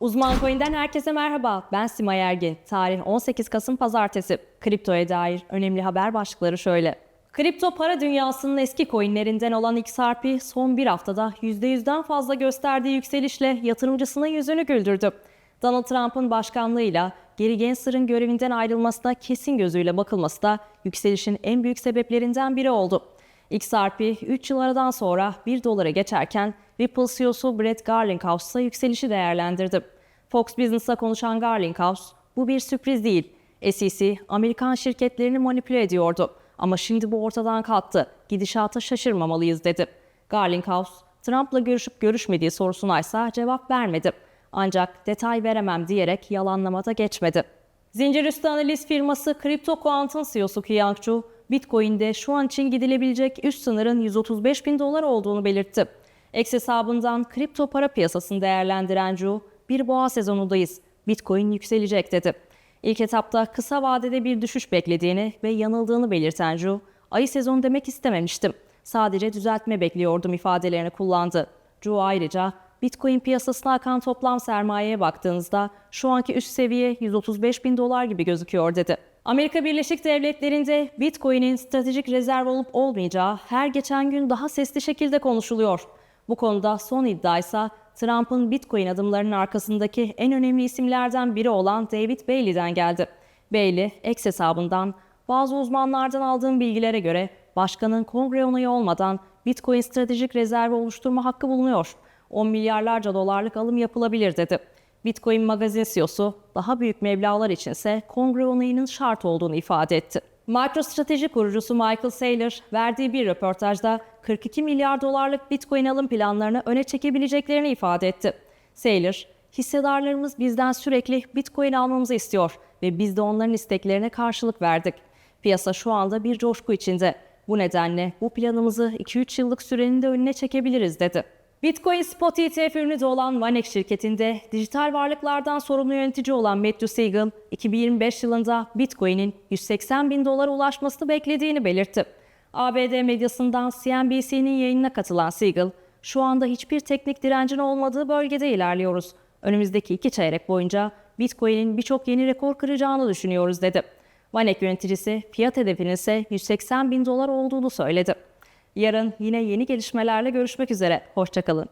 Uzman Coin'den herkese merhaba. Ben Simay Ergin. Tarih 18 Kasım Pazartesi. Kriptoya dair önemli haber başlıkları şöyle. Kripto para dünyasının eski coinlerinden olan XRP son bir haftada %100'den fazla gösterdiği yükselişle yatırımcısının yüzünü güldürdü. Donald Trump'ın başkanlığıyla Gary Gensler'ın görevinden ayrılmasına kesin gözüyle bakılması da yükselişin en büyük sebeplerinden biri oldu. XRP 3 yıl aradan sonra 1 dolara geçerken Ripple CEO'su Brett Garlinghouse ise yükselişi değerlendirdi. Fox Business'a konuşan Garlinghouse, bu bir sürpriz değil. SEC, Amerikan şirketlerini manipüle ediyordu. Ama şimdi bu ortadan kalktı. Gidişata şaşırmamalıyız dedi. Garlinghouse, Trump'la görüşüp görüşmediği sorusuna ise cevap vermedi. Ancak detay veremem diyerek yalanlamada geçmedi. Zincir üstü analiz firması Crypto Quant'ın CEO'su Yang Chu, Bitcoin'de şu an için gidilebilecek üst sınırın 135 bin dolar olduğunu belirtti. X hesabından kripto para piyasasını değerlendiren Chu, bir boğa sezonundayız, Bitcoin yükselecek dedi. İlk etapta kısa vadede bir düşüş beklediğini ve yanıldığını belirten Chu, ayı sezonu demek istememiştim. Sadece düzeltme bekliyordum ifadelerini kullandı. Chu ayrıca Bitcoin piyasasına akan toplam sermayeye baktığınızda şu anki üst seviye 135 bin dolar gibi gözüküyor dedi. Amerika Birleşik Devletleri'nde Bitcoin'in stratejik rezerv olup olmayacağı her geçen gün daha sesli şekilde konuşuluyor. Bu konuda son iddia ise Trump'ın Bitcoin adımlarının arkasındaki en önemli isimlerden biri olan David Bailey'den geldi. Bailey, X hesabından bazı uzmanlardan aldığım bilgilere göre başkanın kongre onayı olmadan Bitcoin stratejik rezervi oluşturma hakkı bulunuyor. 10 milyarlarca dolarlık alım yapılabilir dedi. Bitcoin magazin CEO'su daha büyük meblağlar içinse kongre onayının şart olduğunu ifade etti. MicroStrateji kurucusu Michael Saylor verdiği bir röportajda 42 milyar dolarlık Bitcoin alım planlarını öne çekebileceklerini ifade etti. Saylor, hissedarlarımız bizden sürekli Bitcoin almamızı istiyor ve biz de onların isteklerine karşılık verdik. Piyasa şu anda bir coşku içinde. Bu nedenle bu planımızı 2-3 yıllık sürenin de önüne çekebiliriz dedi. Bitcoin Spot ETF ürünü olan Vanex şirketinde dijital varlıklardan sorumlu yönetici olan Matthew Siegel, 2025 yılında Bitcoin'in 180 bin dolara ulaşmasını beklediğini belirtti. ABD medyasından CNBC'nin yayınına katılan Siegel, şu anda hiçbir teknik direncin olmadığı bölgede ilerliyoruz. Önümüzdeki iki çeyrek boyunca Bitcoin'in birçok yeni rekor kıracağını düşünüyoruz dedi. Vanek yöneticisi fiyat hedefinin ise 180 bin dolar olduğunu söyledi. Yarın yine yeni gelişmelerle görüşmek üzere. Hoşçakalın.